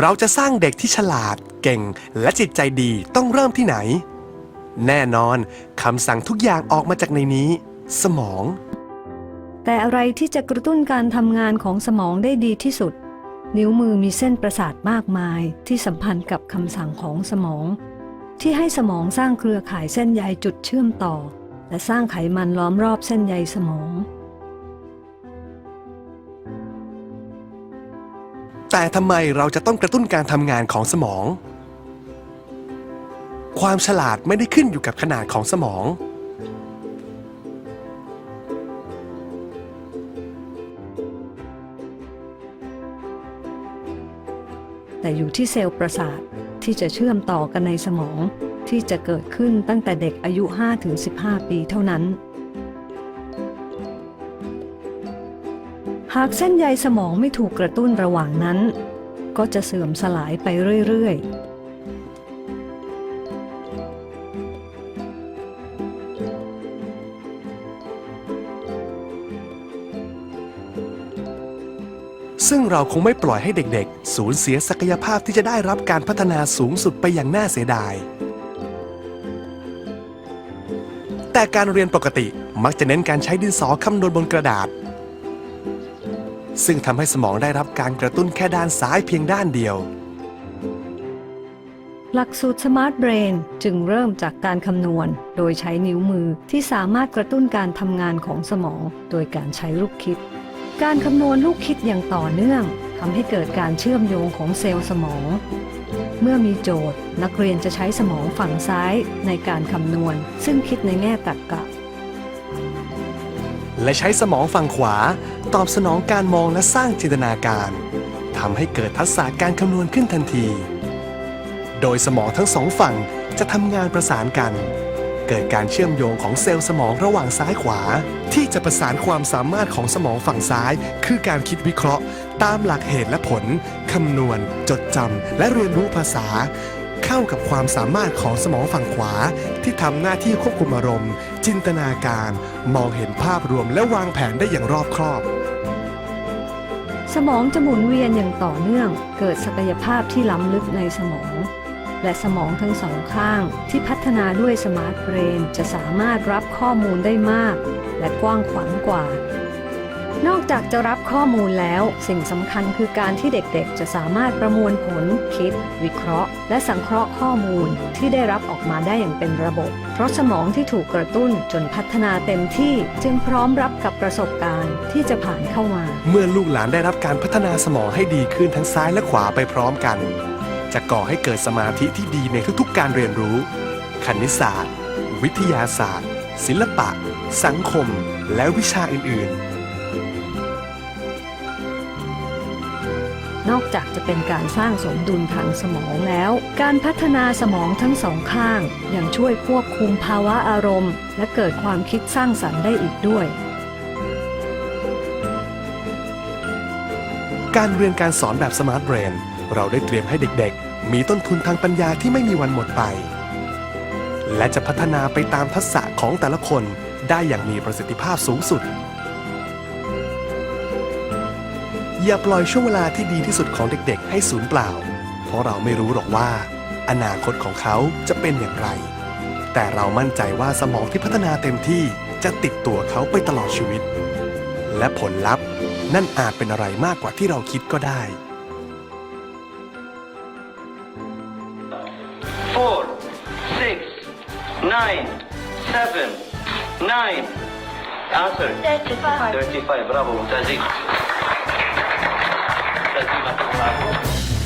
เราจะสร้างเด็กที่ฉลาด เก่ง และจิตใจดีต้องเริ่มที่ไหน แน่นอนคำสั่งทุกอย่างออกมาจากในนี้ สมอง แต่อะไรที่จะกระตุ้นการทำงานของสมองได้ดีที่สุด นิ้วมือมีเส้นประสาทมากมายที่สัมพันธ์กับคำสั่งของสมอง ที่ให้สมองสร้างเครือข่ายเส้นใยจุดเชื่อมต่อ และสร้างไขมันล้อมรอบเส้นใยสมอง แต่ทำไมเราจะต้องกระตุ้นการทำงานของสมอง ความฉลาดไม่ได้ขึ้นอยู่กับขนาดของสมอง แต่อยู่ที่เซลล์ประสาทที่จะเชื่อมต่อกันในสมองที่จะเกิดขึ้นตั้งแต่เด็กอายุ 5-15 ปีเท่านั้น หากเส้นใยสมองไม่ถูกกระตุ้นระหว่างนั้น ก็จะเสื่อมสลายไปเรื่อย ๆซึ่งเราคงไม่ปล่อยให้เด็กๆ สูญเสียศักยภาพที่จะได้รับการพัฒนาสูงสุดไปอย่างน่าเสียดาย แต่การเรียนปกติมักจะเน้นการใช้ดินสอคำนวณบนกระดาษ ซึ่งทำให้สมองได้รับการกระตุ้นแค่ด้านซ้ายเพียงด้านเดียว หลักสูตร Smart Brain จึงเริ่มจากการคำนวณ โดยใช้นิ้วมือที่สามารถกระตุ้นการทำงานของสมอง โดยการใช้ลูกคิด การคำนวณลูกคิดอย่างต่อเนื่องทำให้เกิดการเชื่อมโยงของเซลล์สมอง เมื่อมีโจทย์ นักเรียนจะใช้สมองฝั่งซ้ายในการคำนวณ ซึ่งคิดในแง่ตรรกะ และใช้สมองฝั่งขวา ตอบสนองการมองและสร้างจินตนาการทำให้เกิดทักษะการคำนวณขึ้นทันที โดยสมองทั้งสองฝั่งจะทำงานประสานกัน เกิดการเชื่อมโยงของเซลล์สมองระหว่างซ้ายขวา ที่จะประสานความสามารถของสมองฝั่งซ้าย คือการคิดวิเคราะห์ ตามหลักเหตุและผลคำนวณ จดจำและเรียนรู้ภาษา เข้ากับความสามารถของสมองฝั่งขวา ที่ทำหน้าที่ควบคุมอารมณ์ จินตนาการ มองเห็นภาพรวมและวางแผนได้อย่างรอบคอบ สมองจะหมุนเวียนอย่างต่อเนื่อง เกิดศักยภาพที่ล้ำลึกในสมอง และสมองทั้งสองข้างที่พัฒนาด้วยสมาร์ทเบรนจะสามารถรับข้อมูลได้มาก และกว้างขวางกว่า นอกจากจะรับข้อมูลแล้ว สิ่งสำคัญคือการที่เด็กๆ จะสามารถประมวลผล คิด วิเคราะห์ และสังเคราะห์ข้อมูลที่ได้รับออกมาได้อย่างเป็นระบบ เพราะสมองที่ถูกกระตุ้นจนพัฒนาเต็มที่จึงพร้อมรับกับประสบการณ์ที่จะผ่านเข้ามา เมื่อลูกหลานได้รับการพัฒนาสมองให้ดีขึ้นทั้งซ้ายและขวาไปพร้อมกัน จะก่อให้เกิดสมาธิที่ดีในทุกๆ การเรียนรู้ คณิตศาสตร์ วิทยาศาสตร์ ศิลปะ สังคม และวิชาอื่นๆ นอกจากจะเป็นการสร้างสมดุลทางสมองแล้ว การพัฒนาสมองทั้งสองข้าง ยังช่วยควบคุมภาวะอารมณ์ และเกิดความคิดสร้างสรรค์ได้อีกด้วย การเรียนการสอนแบบสมาร์ทเบรนเราได้เตรียมให้เด็กๆ มีต้นทุนทางปัญญาที่ไม่มีวันหมดไป และจะพัฒนาไปตามทักษะของแต่ละคนได้อย่างมีประสิทธิภาพสูงสุด อย่าปล่อยช่วงเวลาที่ดีที่สุดของเด็กๆ ให้สูญเปล่า เพราะเราไม่รู้หรอกว่า อนาคตของเขาจะเป็นอย่างไร แต่เรามั่นใจว่าสมองที่พัฒนาเต็มที่จะติดตัวเขาไปตลอดชีวิต และผลลัพธ์นั่นอาจเป็นอะไรมากกว่าที่เราคิดก็ได้ four, six, nine, seven, nine. Answer. 35. 35. Bravo, Mumtazin. Brasil na